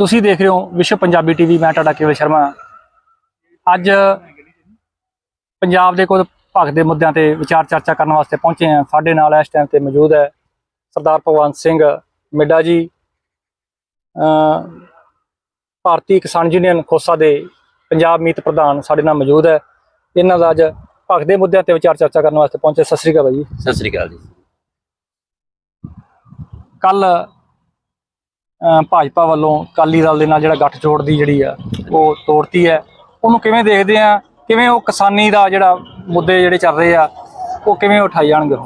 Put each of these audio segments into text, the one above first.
ਤੁਸੀਂ ਦੇਖ ਰਹੇ ਹੋ ਵਿਸ਼ਵ ਪੰਜਾਬੀ ਟੀਵੀ ਮੈਂ ਤੁਹਾਡਾ ਕੇਵਲ ਸ਼ਰਮਾ। ਅੱਜ ਪੰਜਾਬ ਦੇ ਕੁਝ ਭਗਤ ਦੇ ਮੁੱਦਿਆਂ ਤੇ ਵਿਚਾਰ ਚਰਚਾ ਕਰਨ ਵਾਸਤੇ ਪਹੁੰਚੇ ਹਾਂ। ਸਾਡੇ ਨਾਲ ਇਸ ਟਾਈਮ ਤੇ ਮੌਜੂਦ ਹੈ ਸਰਦਾਰ ਭਗਵੰਤ ਸਿੰਘ ਮਿੱਡਾ ਜੀ। ਭਾਰਤੀ ਕਿਸਾਨ ਯੂਨੀਅਨ ਖੋਸਾ ਦੇ ਪੰਜਾਬ ਮੀਤ ਪ੍ਰਧਾਨ ਸਾਡੇ ਨਾਲ ਮੌਜੂਦ ਹੈ। ਇਹਨਾਂ ਦਾ ਅੱਜ ਭਗਤ ਦੇ ਮੁੱਦਿਆਂ ਤੇ ਵਿਚਾਰ ਚਰਚਾ ਕਰਨ ਵਾਸਤੇ ਪਹੁੰਚੇ। ਸਤਿ ਸ੍ਰੀ ਅਕਾਲ ਜੀ। ਸਤਿ ਸ੍ਰੀ ਅਕਾਲ ਜੀ। ਕੱਲ ਭਾਜਪਾ ਵੱਲੋਂ ਕਾਲੀ ਦਲ ਦੇ ਨਾਲ ਜਿਹੜਾ ਗੱਠਜੋੜ ਦੀ ਜਿਹੜੀ ਆ ਉਹ ਤੋੜਤੀ ਹੈ। ਉਹਨੂੰ ਕਿਵੇਂ ਦੇਖਦੇ ਆ? ਕਿਵੇਂ ਉਹ ਕਿਸਾਨੀ ਦਾ ਜਿਹੜਾ ਮੁੱਦੇ ਜਿਹੜੇ ਚੱਲ ਰਹੇ ਆ ਉਹ ਕਿਵੇਂ ਉਠਾਈ ਜਾਣਗੇ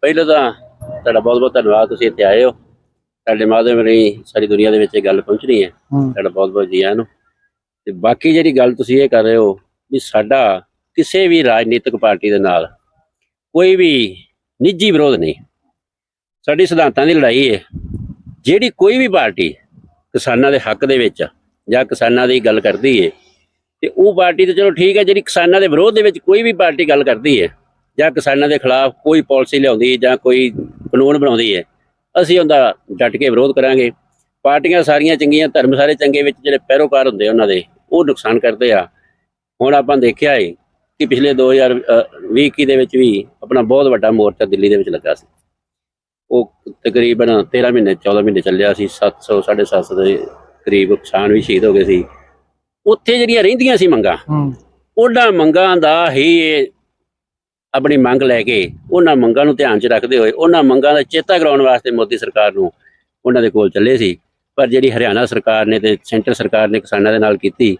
ਪਹਿਲਾਂ ਤਾਂ ਤੁਹਾਡਾ ਬਹੁਤ ਬਹੁਤ ਧੰਨਵਾਦ ਤੁਸੀਂ ਇੱਥੇ ਆਏ ਹੋ। ਤੁਹਾਡੇ ਮਾਧਿਅਮ ਰਾਹੀਂ ਸਾਰੀ ਦੁਨੀਆ ਦੇ ਵਿੱਚ ਇਹ ਗੱਲ ਪਹੁੰਚਣੀ ਹੈ। ਹੂੰ। ਤੁਹਾਡਾ ਬਹੁਤ ਬਹੁਤ ਜੀ ਆਇਆਂ ਨੂੰ। ਤੇ ਬਾਕੀ ਜਿਹੜੀ ਗੱਲ ਤੁਸੀਂ ਇਹ ਕਰ ਰਹੇ ਹੋ ਵੀ ਸਾਡਾ ਕਿਸੇ ਵੀ ਰਾਜਨੀਤਿਕ ਪਾਰਟੀ ਦੇ ਨਾਲ ਕੋਈ ਵੀ ਨਿੱਜੀ ਵਿਰੋਧ ਨਹੀਂ। ਸਾਡੀ ਸਿਧਾਂਤਾਂ ਦੀ ਲੜਾਈ ਹੈ। ਜਿਹੜੀ ਕੋਈ ਵੀ ਪਾਰਟੀ ਕਿਸਾਨਾਂ ਦੇ ਹੱਕ ਦੇ ਵਿੱਚ ਜਾਂ ਕਿਸਾਨਾਂ ਦੀ ਗੱਲ ਕਰਦੀ ਹੈ ਤੇ ਉਹ ਪਾਰਟੀ ਤਾਂ ਚਲੋ ਠੀਕ ਹੈ ਜਿਹੜੀ ਕਿਸਾਨਾਂ ਦੇ ਵਿਰੋਧ ਦੇ ਵਿੱਚ ਕੋਈ ਵੀ ਪਾਰਟੀ ਗੱਲ ਕਰਦੀ ਹੈ ਜਾਂ ਕਿਸਾਨਾਂ ਦੇ ਖਿਲਾਫ ਕੋਈ ਪਾਲਿਸੀ ਲਿਆਉਂਦੀ ਹੈ ਜਾਂ ਕੋਈ ਕਾਨੂੰਨ ਬਣਾਉਂਦੀ ਹੈ ਅਸੀਂ ਉਹਦਾ ਡਟ ਕੇ ਵਿਰੋਧ ਕਰਾਂਗੇ। ਪਾਰਟੀਆਂ ਸਾਰੀਆਂ ਚੰਗੀਆਂ, ਧਰਮ ਸਾਰੇ ਚੰਗੇ ਵਿੱਚ ਜਿਹੜੇ ਪੈਰੋਕਾਰ ਹੁੰਦੇ ਆ ਉਹਨਾਂ ਦੇ, ਉਹ ਨੁਕਸਾਨ ਕਰਦੇ ਆ। ਹੁਣ ਆਪਾਂ ਦੇਖਿਆ ਹੈ ਕਿ ਪਿਛਲੇ 2020 21 ਦੇ ਵਿੱਚ ਵੀ ਆਪਣਾ ਬਹੁਤ ਵੱਡਾ ਮੋਰਚਾ ਦਿੱਲੀ ਦੇ ਵਿੱਚ ਲੱਗਾ ਸੀ। ਉਹ ਤਕਰੀਬਨ 13 ਮਹੀਨੇ 14 ਮਹੀਨੇ ਚੱਲਿਆ ਸੀ 700 750 ਦੇ ਕਰੀਬ ਕਿਸਾਨ ਵੀ ਸ਼ਹੀਦ ਹੋ ਗਏ ਸੀ। ਉੱਥੇ ਜਿਹੜੀਆਂ ਰਹਿੰਦੀਆਂ ਸੀ ਮੰਗਾਂ ਉਹਨਾਂ ਮੰਗਾਂ ਦਾ ਹੀ ਆਪਣੀ ਮੰਗ ਲੈ ਕੇ ਉਹਨਾਂ ਮੰਗਾਂ ਨੂੰ ਧਿਆਨ 'ਚ ਰੱਖਦੇ ਹੋਏ ਉਹਨਾਂ ਮੰਗਾਂ ਦਾ ਚੇਤਾ ਕਰਾਉਣ ਵਾਸਤੇ ਮੋਦੀ ਸਰਕਾਰ ਨੂੰ ਉਹਨਾਂ ਦੇ ਕੋਲ ਚੱਲੇ ਸੀ। ਪਰ ਜਿਹੜੀ ਹਰਿਆਣਾ ਸਰਕਾਰ ਨੇ ਤੇ ਸੈਂਟਰ ਸਰਕਾਰ ਨੇ ਕਿਸਾਨਾਂ ਦੇ ਨਾਲ ਕੀਤੀ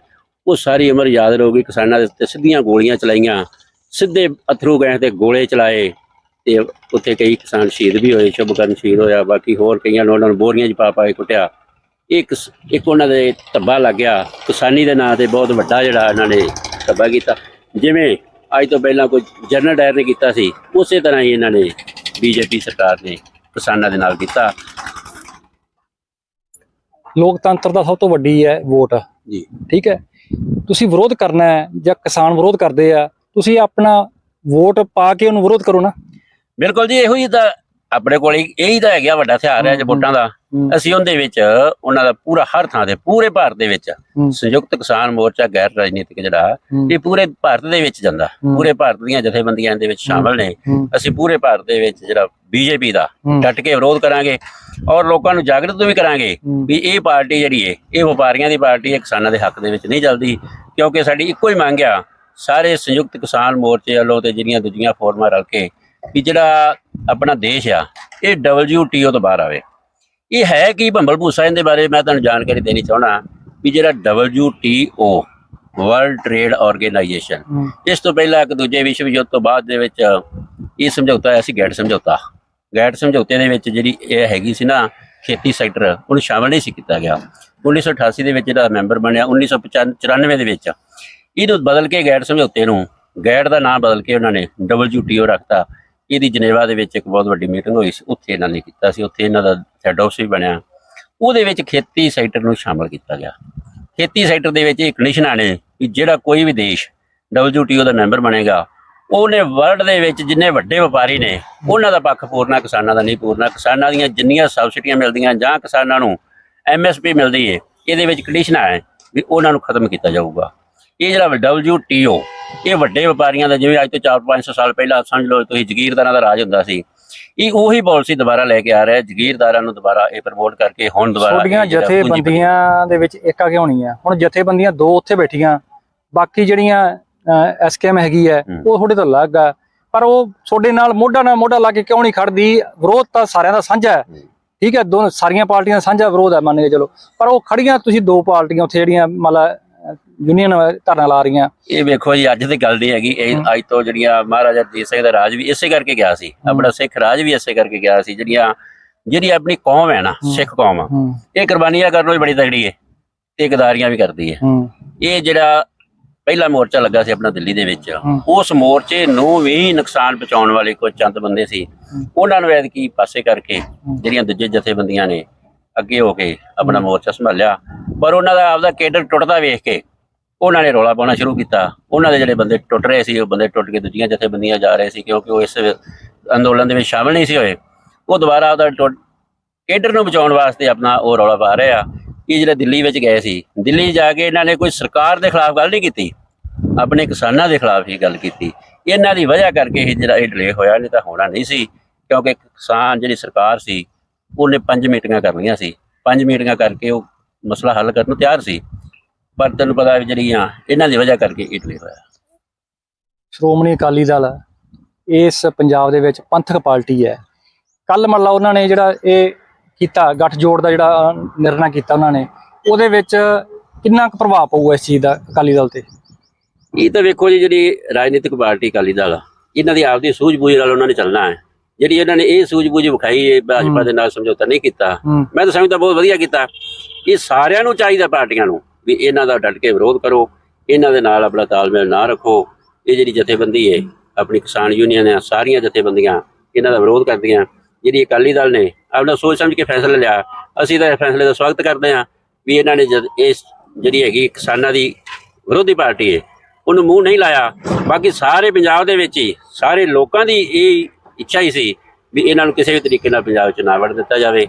ਉਹ ਸਾਰੀ ਉਮਰ ਯਾਦ ਰਹੂਗੀ ਕਿਸਾਨਾਂ ਦੇ ਉੱਤੇ ਸਿੱਧੀਆਂ ਗੋਲੀਆਂ ਚਲਾਈਆਂ ਸਿੱਧੇ ਅਥਰੂ ਗੈਸ ਦੇ ਗੋਲੇ ਚਲਾਏ ਤੇ ਉੱਥੇ ਕਈ ਕਿਸਾਨ ਸ਼ਹੀਦ ਵੀ ਹੋਏ ਸ਼ੁਭਕਰਨ ਸ਼ਹੀਦ ਹੋਇਆ ਬਾਕੀ ਹੋਰ ਕਈਆਂ ਨੂੰ ਉਹਨਾਂ ਨੂੰ ਬੋਰੀਆਂ 'ਚ ਪਾ ਪਾ ਕੇ ਕੁੱਟਿਆ। ਇੱਕ ਇੱਕ ਉਹਨਾਂ ਦੇ ਧੱਬਾ ਲੱਗ ਗਿਆ। ਕਿਸਾਨੀ ਦੇ ਨਾਂ ਤੇ ਬਹੁਤ ਵੱਡਾ ਜਿਹੜਾ ਇਹਨਾਂ ਨੇ ਧੱਬਾ ਕੀਤਾ। ਜਿਵੇਂ ਅੱਜ ਤੋਂ ਪਹਿਲਾਂ ਕੋਈ ਜਨਰਲ ਡਾਇਰ ਨੇ ਕੀਤਾ ਸੀ ਉਸੇ ਤਰ੍ਹਾਂ ਹੀ ਇਹਨਾਂ ਨੇ ਬੀਜੇਪੀ ਸਰਕਾਰ ਨੇ ਕਿਸਾਨਾਂ ਦੇ ਨਾਲ ਕੀਤਾ। ਲੋਕਤੰਤਰ ਦਾ ਸਭ ਤੋਂ ਵੱਡੀ ਹੈ ਵੋਟ। ਜੀ। ਠੀਕ ਹੈ? ਤੁਸੀਂ ਵਿਰੋਧ ਕਰਨਾ ਹੈ ਜਾਂ ਕਿਸਾਨ ਵਿਰੋਧ ਕਰਦੇ ਆ ਤੁਸੀਂ ਆਪਣਾ ਵੋਟ ਪਾ ਕੇ ਉਹਨੂੰ ਵਿਰੋਧ ਕਰੋ ਨਾ। ਬਿਲਕੁਲ ਜੀ ਇਹੋ ਹੀ ਤਾਂ ਆਪਣੇ ਕੋਲ ਹੀ- ਇਹੀ ਤਾਂ ਹੈਗਾ ਵੱਡਾ ਹਥਿਆਰ ਹੈ ਵੋਟਾਂ ਦਾ। ਅਸੀਂ ਉਹਦੇ ਵਿੱਚ ਉਹਨਾਂ ਦਾ ਪੂਰਾ ਹਰ ਥਾਂ ਤੇ ਪੂਰੇ ਭਾਰਤ ਦੇ ਵਿੱਚ ਸੰਯੁਕਤ ਕਿਸਾਨ ਮੋਰਚਾ ਗੈਰ ਰਾਜਨੀਤਿਕ ਜਿਹੜਾ ਇਹ ਪੂਰੇ ਭਾਰਤ ਦੇ ਵਿੱਚ ਜਾਂਦਾ। ਪੂਰੇ ਭਾਰਤ ਦੀਆਂ ਜਥੇਬੰਦੀਆਂ ਦੇ ਵਿੱਚ ਸ਼ਾਮਲ ਨੇ। ਅਸੀਂ ਪੂਰੇ ਭਾਰਤ ਦੇ ਵਿੱਚ ਜਿਹੜਾ ਬੀਜੇਪੀ ਦਾ ਡਟ ਕੇ ਵਿਰੋਧ ਕਰਾਂਗੇ ਔਰ ਲੋਕਾਂ ਨੂੰ ਜਾਗਰਤ ਵੀ ਕਰਾਂਗੇ ਵੀ ਇਹ ਪਾਰਟੀ ਜਿਹੜੀ ਹੈ ਇਹ ਵਪਾਰੀਆਂ ਦੀ ਪਾਰਟੀ ਹੈ ਕਿਸਾਨਾਂ ਦੇ ਹੱਕ ਦੇ ਵਿੱਚ ਨਹੀਂ ਚੱਲਦੀ ਕਿਉਂਕਿ ਸਾਡੀ ਇੱਕੋ ਹੀ ਮੰਗ ਆ ਸਾਰੇ ਸੰਯੁਕਤ ਕਿਸਾਨ ਮੋਰਚੇ ਵੱਲੋਂ ਤੇ ਜਿਹੜੀਆਂ ਦੂਜੀਆਂ ਫੋਰਮਾਂ ਰਲ ਕੇ ਵੀ ਜਿਹੜਾ ਆਪਣਾ ਦੇਸ਼ ਆ ਇਹ WTO ਤੋਂ ਬਾਹਰ ਆਵੇ। ਇਹ ਹੈ ਕਿ ਭੰਬਲ ਭੂਸਾ? ਇਹਦੇ ਬਾਰੇ ਮੈਂ ਤੁਹਾਨੂੰ ਜਾਣਕਾਰੀ ਦੇਣੀ ਚਾਹਣਾ ਵੀ ਜਿਹੜਾ WTO ਵਰਲਡ ਟ੍ਰੇਡ ਆਰਗੇਨਾਈਜੇਸ਼ਨ ਇਸ ਤੋਂ ਪਹਿਲਾਂ ਇੱਕ ਦੂਜੇ ਵਿਸ਼ਵ ਯੁੱਧ ਤੋਂ ਬਾਅਦ ਦੇ ਵਿੱਚ ਇਹ ਸਮਝੌਤਾ ਆਇਆ ਸੀ ਗੈਟ ਸਮਝੌਤਾ। ਗੈਟ ਸਮਝੌਤੇ ਦੇ ਵਿੱਚ ਜਿਹੜੀ ਇਹ ਹੈਗੀ ਸੀ ਨਾ ਖੇਤੀ ਸੈਕਟਰ ਉਹਨੂੰ ਸ਼ਾਮਲ ਨਹੀਂ ਸੀ ਕੀਤਾ ਗਿਆ। 1988 ਦੇ ਵਿੱਚ ਜਿਹੜਾ ਮੈਂਬਰ ਬਣਿਆ 1994 ਦੇ ਵਿੱਚ। ਇਹਨੂੰ ਬਦਲ ਕੇ ਗੈਟ ਸਮਝੌਤੇ ਨੂੰ ਗੈਟ ਦਾ ਨਾਮ ਬਦਲ ਕੇ ਉਹਨਾਂ ਨੇ WTO ਰੱਖਤਾ। ਇਹਦੀ ਜਨੇਵਾ ਦੇ ਵਿੱਚ ਇੱਕ ਬਹੁਤ ਵੱਡੀ ਮੀਟਿੰਗ ਹੋਈ ਸੀ, ਉੱਥੇ ਇਹਨਾਂ ਨੇ ਕੀਤਾ ਸੀ, ਉੱਥੇ ਇਹਨਾਂ ਦਾ ਹੈਡ ਆਫਿਸ ਵੀ ਬਣਿਆ। ਉਹਦੇ ਵਿੱਚ ਖੇਤੀ ਸੈਕਟਰ ਨੂੰ ਸ਼ਾਮਲ ਕੀਤਾ ਗਿਆ। ਖੇਤੀ ਸੈਕਟਰ ਦੇ ਵਿੱਚ ਇਹ ਕੰਡੀਸ਼ਨਾਂ ਨੇ ਕਿ ਜਿਹੜਾ ਕੋਈ ਵੀ ਦੇਸ਼ WTO ਦਾ ਮੈਂਬਰ ਬਣੇਗਾ, ਉਹਨੇ ਵਰਲਡ ਦੇ ਵਿੱਚ ਜਿੰਨੇ ਵੱਡੇ ਵਪਾਰੀ ਨੇ, ਉਹਨਾਂ ਦਾ ਪੱਖ ਪੂਰਨਾ, ਕਿਸਾਨਾਂ ਦਾ ਨਹੀਂ ਪੂਰਨਾ। ਕਿਸਾਨਾਂ ਦੀਆਂ ਜਿੰਨੀਆਂ ਸਬਸਿਡੀਆਂ ਮਿਲਦੀਆਂ ਜਾਂ ਕਿਸਾਨਾਂ ਨੂੰ MSP ਮਿਲਦੀ ਹੈ ਇਹਦੇ ਵਿੱਚ ਕੰਡੀਸ਼ਨਾਂ ਹੈ ਵੀ ਉਹਨਾਂ ਨੂੰ ਖਤਮ ਕੀਤਾ ਜਾਊਗਾ। ਇਹ ਜਿਹੜਾ WTO ਇਹ ਵੱਡੇ ਵਪਾਰੀਆਂ ਦਾ ਜਿਵੇਂ ਅੱਜ ਤੋਂ 4-500 ਸਾਲ ਪਹਿਲਾਂ ਸਮਝ ਲਓ ਤੁਸੀਂ ਜ਼ਗੀਰਦਾਰਾਂ ਦਾ ਰਾਜ ਹੁੰਦਾ ਸੀ ਇਹ ਉਹੀ ਪਾਲਿਸੀ ਦੁਬਾਰਾ ਲੈ ਕੇ ਆ ਰਿਹਾ ਜ਼ਗੀਰਦਾਰਾਂ ਨੂੰ ਦੁਬਾਰਾ ਇਹ ਪ੍ਰਮੋਟ ਕਰਕੇ ਹੁਣ ਦੁਬਾਰਾ ਪੂੰਜੀਪਤੀ- ਜਥੇਬੰਦੀਆਂ ਦੇ ਵਿੱਚ ਏਕਾ ਕਿਉਂ ਨਹੀਂ ਆ ਹੁਣ ਜਥੇਬੰਦੀਆਂ ਦੋ ਉੱਥੇ ਬੈਠੀਆਂ ਬਾਕੀ ਜਿਹੜੀਆਂ ਐਸਕੇਐਮ ਹੈਗੀ ਹੈ। ਉਹ ਤੁਹਾਡੇ ਤੋਂ ਅਲੱਗ ਆ। ਪਰ ਉਹ ਤੁਹਾਡੇ ਨਾਲ ਮੋਢਾ ਨਾਲ ਮੋਢਾ ਲਾ ਕੇ ਕਿਉਂ ਨਹੀਂ ਖੜਦੀ? ਵਿਰੋਧ ਤਾਂ ਸਾਰਿਆਂ ਦਾ ਸਾਂਝਾ ਹੈ। ਹੂੰ। ਠੀਕ ਹੈ ਦੋਨੋਂ ਸਾਰੀਆਂ ਪਾਰਟੀਆਂ ਦਾ ਸਾਂਝਾ ਵਿਰੋਧ ਹੈ ਮੰਨ ਕੇ ਚਲੋ। ਪਰ ਉਹ ਖੜੀਆਂ ਤੁਸੀਂ ਦੋ ਪਾਰਟੀਆਂ ਉੱਥੇ ਜਿਹੜੀਆਂ ਮਤਲਬ ਯੂਨੀਅਨ ਧਰਨਾ ਲਾ ਰਹੀਆਂ। ਇਹ ਵੇਖੋ ਜੀ ਅੱਜ ਦੀ ਗੱਲ ਨਹੀਂ ਹੈਗੀ। ਇਹ। ਅੱਜ ਤੋਂ ਜਿਹੜੀਆਂ ਮਹਾਰਾਜਾ ਰਣਜੀਤ ਸਿੰਘ ਦਾ ਰਾਜ ਵੀ ਇਸੇ ਕਰਕੇ ਗਿਆ ਸੀ। ਆਪਣਾ ਸਿੱਖ ਰਾਜ ਵੀ ਇਸੇ ਕਰਕੇ ਗਿਆ ਸੀ। ਜਿਹੜੀਆਂ ਜਿਹੜੀ ਆਪਣੀ ਕੌਮ ਹੈ ਨਾ। ਸਿੱਖ ਕੌਮ ਇਹ ਕੁਰਬਾਨੀਆਂ ਕਰਨ ਵੀ ਬੜੀ ਤਗੜੀ ਹੈ ਤੇ ਗਦਾਰੀਆਂ ਵੀ ਕਰਦੀ ਹੈ। ਇਹ ਜਿਹੜਾ ਪਹਿਲਾ ਮੋਰਚਾ ਲੱਗਾ ਸੀ ਆਪਣਾ ਦਿੱਲੀ ਦੇ ਵਿੱਚ। ਉਸ ਮੋਰਚੇ ਨੂੰ ਵੀ ਨੁਕਸਾਨ ਪਹੁੰਚਾਉਣ ਵਾਲੇ ਕੁਝ ਚੰਦ ਬੰਦੇ ਸੀ। ਉਹਨਾਂ ਨੂੰ ਐਤਕੀ ਪਾਸੇ ਕਰਕੇ ਜਿਹੜੀਆਂ ਦੂਜੇ ਜਥੇਬੰਦੀਆਂ ਨੇ ਅੱਗੇ ਹੋ ਕੇ ਆਪਣਾ ਮੋਰਚਾ ਸੰਭਾਲਿਆ। ਪਰ ਉਹਨਾਂ ਦਾ ਆਪਦਾ ਕੇਡਰ ਟੁੱਟਦਾ ਵੇਖ ਕੇ ਉਹਨਾਂ ਨੇ ਰੌਲਾ ਪਾਉਣਾ ਸ਼ੁਰੂ ਕੀਤਾ। ਉਹਨਾਂ ਦੇ ਜਿਹੜੇ ਬੰਦੇ ਟੁੱਟ ਰਹੇ ਸੀ, ਉਹ ਬੰਦੇ ਟੁੱਟ ਕੇ ਦੂਜੀਆਂ ਜਥੇਬੰਦੀਆਂ ਜਾ ਰਹੇ ਸੀ ਕਿਉਂਕਿ ਉਹ ਇਸ ਅੰਦੋਲਨ ਦੇ ਵਿੱਚ ਸ਼ਾਮਲ ਨਹੀਂ ਸੀ ਹੋਏ। ਉਹ ਦੁਬਾਰਾ ਉਹਦਾ ਟੁੱਟ- ਕੇਡਰ ਨੂੰ ਬਚਾਉਣ ਵਾਸਤੇ ਆਪਣਾ ਉਹ ਰੌਲਾ ਪਾ ਰਹੇ ਆ। ਇਹ ਜਿਹੜੇ ਦਿੱਲੀ ਵਿੱਚ ਗਏ ਸੀ। ਦਿੱਲੀ ਜਾ ਕੇ ਇਹਨਾਂ ਨੇ ਕੋਈ ਸਰਕਾਰ ਦੇ ਖਿਲਾਫ ਗੱਲ ਨਹੀਂ ਕੀਤੀ। ਆਪਣੇ ਕਿਸਾਨਾਂ ਦੇ ਖਿਲਾਫ ਹੀ ਗੱਲ ਕੀਤੀ। ਇਹਨਾਂ ਦੀ ਵਜ੍ਹਾ ਕਰਕੇ ਇਹ ਜਿਹੜਾ ਇਹ ਡਿਲੇ ਹੋਇਆ ਨਹੀਂ ਤਾਂ ਹੋਣਾ ਨਹੀਂ ਸੀ। ਕਿਉਂਕਿ ਕਿਸਾਨ ਜਿਹੜੀ ਸਰਕਾਰ ਸੀ, ਉਹਨੇ ਪੰਜ ਮੀਟਿੰਗਾਂ ਕਰਨੀਆਂ ਸੀ। ਪੰਜ ਮੀਟਿੰਗਾਂ ਕਰਕੇ ਉਹ ਮਸਲਾ ਹੱਲ ਕਰਨ ਨੂੰ ਤਿਆਰ ਸੀ। ਪਰ ਤੈਨੂੰ ਪਤਾ ਵੀ ਜਿਹੜੀਆਂ ਇਹਨਾਂ ਦੀ ਵਜ੍ਹਾ ਕਰਕੇ ਇਹ ਡਿਲੇ ਹੋਇਆ। ਸ਼੍ਰੋਮਣੀ ਅਕਾਲੀ ਦਲ ਇਸ ਪੰਜਾਬ ਦੇ ਵਿੱਚ ਪੰਥਕ ਪਾਰਟੀ ਹੈ। ਕੱਲ ਮੱਲਾ ਉਹਨਾਂ ਨੇ ਜਿਹੜਾ ਇਹ ਕੀਤਾ ਗੱਠਜੋੜ ਦਾ ਜਿਹੜਾ ਨਿਰਣਾ ਕੀਤਾ ਉਹਨਾਂ ਨੇ ਉਹਦੇ ਵਿੱਚ ਕਿੰਨਾ ਕੁ ਪ੍ਰਭਾਵ ਪਊਗਾ ਇਸ ਚੀਜ਼ ਦਾ ਅਕਾਲੀ ਦਲ ਤੇ? ਇਹ ਤਾਂ ਵੇਖੋ ਜੀ ਜਿਹੜੀ ਰਾਜਨੀਤਿਕ ਪਾਰਟੀ ਅਕਾਲੀ ਦਲ ਇਹਨਾਂ ਦੀ ਆਪਦੀ ਸੂਝ-ਬੂਝ ਨਾਲ ਉਹਨਾਂ ਨੇ ਚੱਲਣਾ ਹੈ। ਜਿਹੜੀ ਇਹਨਾਂ ਨੇ ਇਹ ਸੂਝ-ਬੂਝ ਵਿਖਾਈ ਹੈ ਭਾਜਪਾ ਦੇ ਨਾਲ ਸਮਝੌਤਾ ਨਹੀਂ ਕੀਤਾ ਮੈਂ ਤਾਂ ਸਮਝਦਾ ਬਹੁਤ ਵਧੀਆ ਕੀਤਾ ਇਹ ਸਾਰਿਆਂ ਨੂੰ ਚਾਹੀਦਾ ਪਾਰਟੀਆਂ ਨੂੰ। ਵੀ ਇਹਨਾਂ ਦਾ ਡਟ ਕੇ ਵਿਰੋਧ ਕਰੋ, ਇਹਨਾਂ ਦੇ ਨਾਲ ਆਪਣਾ ਤਾਲਮੇਲ ਨਾ ਰੱਖੋ। ਇਹ ਜਿਹੜੀ ਜਥੇਬੰਦੀ ਹੈ, ਆਪਣੀ ਕਿਸਾਨ ਯੂਨੀਅਨ ਆ ਸਾਰੀਆਂ ਜਥੇਬੰਦੀਆਂ ਇਹਨਾਂ ਦਾ ਵਿਰੋਧ ਕਰਦੀਆਂ। ਜਿਹੜੀ ਅਕਾਲੀ ਦਲ ਨੇ ਆਪਣਾ ਸੋਚ ਸਮਝ ਕੇ ਫੈਸਲਾ ਲਿਆ, ਅਸੀਂ ਤਾਂ ਇਹ ਫੈਸਲੇ ਦਾ ਸਵਾਗਤ ਕਰਦੇ ਹਾਂ ਵੀ ਇਹਨਾਂ ਨੇ ਜਦ ਇਸ ਜਿਹੜੀ ਹੈਗੀ ਕਿਸਾਨਾਂ ਦੀ ਵਿਰੋਧੀ ਪਾਰਟੀ ਹੈ, ਉਹਨੂੰ ਮੂੰਹ ਨਹੀਂ ਲਾਇਆ। ਬਾਕੀ ਸਾਰੇ ਪੰਜਾਬ ਦੇ ਵਿੱਚ ਹੀ, ਸਾਰੇ ਲੋਕਾਂ ਦੀ ਇਹ ਇੱਛਾ ਹੀ ਸੀ ਵੀ ਇਹਨਾਂ ਨੂੰ ਕਿਸੇ ਵੀ ਤਰੀਕੇ ਨਾਲ ਪੰਜਾਬ 'ਚ ਨਾ ਵੜ ਦਿੱਤਾ ਜਾਵੇ।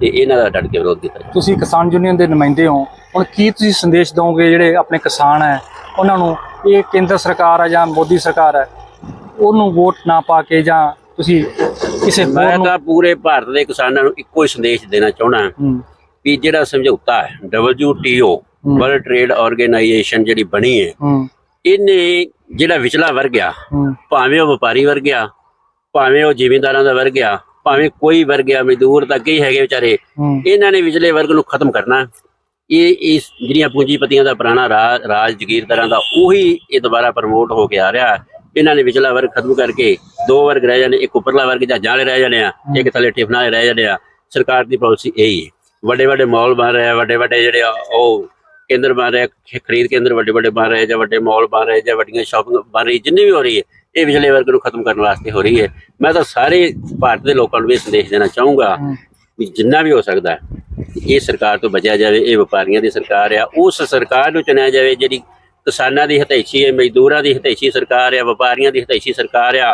ਤੇ ਇਹਨਾਂ ਦਾ ਡਟ ਕੇ ਵਿਰੋਧ ਕੀਤਾ ਜਾਵੇ ਤੁਸੀਂ ਕਿਸਾਨ ਯੂਨੀਅਨ ਦੇ ਨੁਮਾਇੰਦੇ ਹੋ ਹੁਣ ਕੀ ਤੁਸੀਂ ਸੰਦੇਸ਼ ਦਿਓਗੇ ਜਿਹੜੇ ਆਪਣੇ ਕਿਸਾਨ ਹੈ ਉਹਨਾਂ ਨੂੰ ਇਹ ਕੇਂਦਰ ਸਰਕਾਰ ਹੈ ਜਾਂ ਮੋਦੀ ਸਰਕਾਰ ਹੈ ਉਹਨੂੰ ਵੋਟ ਨਾ ਪਾ ਕੇ ਜਾਂ ਤੁਸੀਂ ਕਿਸੇ ਮੈਂ ਤਾਂ ਪੂਰੇ ਭਾਰਤ ਦੇ ਕਿਸਾਨਾਂ ਨੂੰ ਇੱਕੋ ਹੀ ਸੰਦੇਸ਼ ਦੇਣਾ ਚਾਹਣਾ ਹੂੰ ਵੀ ਜਿਹੜਾ ਸਮਝੌਤਾ ਹੈ WTO ਵਰਲਡ ਟ੍ਰੇਡ ਆਰਗੇਨਾਈਜੇਸ਼ਨ ਜਿਹੜੀ ਬਣੀ ਹੈ। ਇਹਨੇ ਜਿਹੜਾ ਵਿਚਲਾ ਵਰਗ ਆ ਹੂੰ। ਭਾਵੇਂ ਉਹ ਵਪਾਰੀ ਵਰਗ ਆ ਭਾਵੇਂ ਉਹ ਜ਼ਿਮੀਂਦਾਰਾਂ ਦਾ ਵਰਗ ਆ ਭਾਵੇਂ ਕੋਈ ਵਰਗ ਆ ਮਜ਼ਦੂਰ ਤੱਕ ਹੀ ਹੈਗੇ ਵਿਚਾਰੇ। ਇਹਨਾਂ ਨੇ ਵਿਚਲੇ ਵਰਗ ਨੂੰ ਖਤਮ ਕਰਨਾ। ਇਹ ਇਸ ਜਿਹੜੀਆਂ ਪੂੰਜੀਪਤੀਆਂ ਦਾ ਪੁਰਾਣਾ ਰਾਜ ਜਗੀਰਦਾਰਾਂ ਦਾ ਉਹੀ ਇਹ ਦੁਬਾਰਾ ਪ੍ਰਮੋਟ ਹੋ ਕੇ ਆ ਰਿਹਾ। ਇਹਨਾਂ ਨੇ ਵਿਚਲਾ ਵਰਗ ਖਤਮ ਕਰਕੇ ਦੋ ਵਰਗ ਰਹਿ ਜਾਣੇ ਇੱਕ ਉੱਪਰਲਾ ਵਰਗ ਜਹਾਜ਼ਾਂ ਵਾਲੇ ਰਹਿ ਜਾਣੇ ਆ ਇੱਕ ਥੱਲੇ ਟਿਫਨਾਂ ਰਹਿ ਜਾਣੇ ਆ। ਸਰਕਾਰ ਦੀ ਪਾਲਿਸੀ ਇਹੀ ਹੈ। ਵੱਡੇ ਵੱਡੇ ਮਾਲ ਬਣ ਰਹੇ ਆ ਵੱਡੇ ਵੱਡੇ ਜਿਹੜੇ ਆ ਉਹ ਕੇਂਦਰ ਬਣ ਰਹੇ ਖਰੀਦ ਕੇਂਦਰ ਵੱਡੇ ਵੱਡੇ ਬਣ ਰਹੇ ਜਾਂ ਵੱਡੇ ਮਾਲ ਬਣ ਰਹੇ ਜਾਂ ਵੱਡੀਆਂ ਸ਼ਾਪਿੰਗ ਬਣ ਰਹੀ ਜਿੰਨੀ ਵੀ ਹੋ ਰਹੀ ਹੈ ਇਹ ਵਿਚਲੇ ਵਰਗ ਨੂੰ ਖਤਮ ਕਰਨ ਵਾਸਤੇ ਹੋ ਰਹੀ ਹੈ। ਮੈਂ ਤਾਂ ਸਾਰੇ ਭਾਰਤ ਦੇ ਲੋਕਾਂ ਨੂੰ ਇਹ ਸੰਦੇਸ਼ ਦੇਣਾ ਚਾਹੂੰਗਾ। ਵੀ ਜਿੰਨਾ ਵੀ ਹੋ ਸਕਦਾ ਇਹ ਸਰਕਾਰ ਤੋਂ ਬਚਿਆ ਜਾਵੇ ਇਹ ਵਪਾਰੀਆਂ ਦੀ ਸਰਕਾਰ ਆ ਉਸ ਸਰਕਾਰ ਨੂੰ ਚੁਣਿਆ ਜਾਵੇ ਜਿਹੜੀ ਕਿਸਾਨਾਂ ਦੀ ਹਤੈਸ਼ੀ ਹੈ ਮਜ਼ਦੂਰਾਂ ਦੀ ਹਤੈਸ਼ੀ ਸਰਕਾਰ ਆ ਵਪਾਰੀਆਂ ਦੀ ਹਤੈਸ਼ੀ ਸਰਕਾਰ ਆ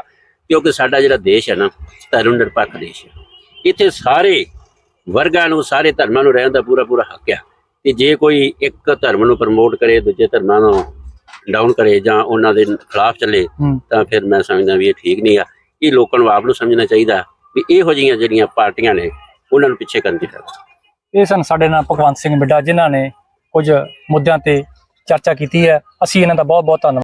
ਕਿਉਂਕਿ ਸਾਡਾ ਜਿਹੜਾ ਦੇਸ਼ ਹੈ ਨਾ ਧਰਮ ਨਿਰਪੱਖ ਦੇਸ਼ ਹੈ ਇੱਥੇ ਸਾਰੇ ਵਰਗਾਂ ਨੂੰ ਸਾਰੇ ਧਰਮਾਂ ਨੂੰ ਰਹਿਣ ਦਾ ਪੂਰਾ ਪੂਰਾ ਹੱਕ ਆ। ਤੇ ਜੇ ਕੋਈ ਇੱਕ ਧਰਮ ਨੂੰ ਪ੍ਰਮੋਟ ਕਰੇ ਦੂਜੇ ਧਰਮਾਂ ਨੂੰ ਡਾਊਨ ਕਰੇ ਜਾਂ ਉਹਨਾਂ ਦੇ ਖਿਲਾਫ ਚੱਲੇ ਤਾਂ ਫਿਰ ਮੈਂ ਸਮਝਦਾ ਵੀ ਇਹ ਠੀਕ ਨਹੀਂ ਆ। ਇਹ ਲੋਕਾਂ ਨੂੰ ਆਪ ਨੂੰ ਸਮਝਣਾ ਚਾਹੀਦਾ ਵੀ ਇਹੋ ਜਿਹੀਆਂ ਜਿਹੜੀਆਂ ਪਾਰਟੀਆਂ ਨੇ ਉਹਨਾਂ ਨੂੰ ਪਿੱਛੇ ਕਰਨ ਦੀ ਇਹ ਸਨ ਸਾਡੇ ਨਾਲ ਭਗਵੰਤ ਸਿੰਘ ਬਿੱਡਾ ਜਿਨ੍ਹਾਂ ਨੇ ਕੁਝ ਮੁੱਦਿਆਂ ਤੇ ਚਰਚਾ ਕੀਤੀ ਹੈ। ਅਸੀਂ ਇਹਨਾਂ ਦਾ ਬਹੁਤ ਬਹੁਤ ਧੰਨਵਾਦ।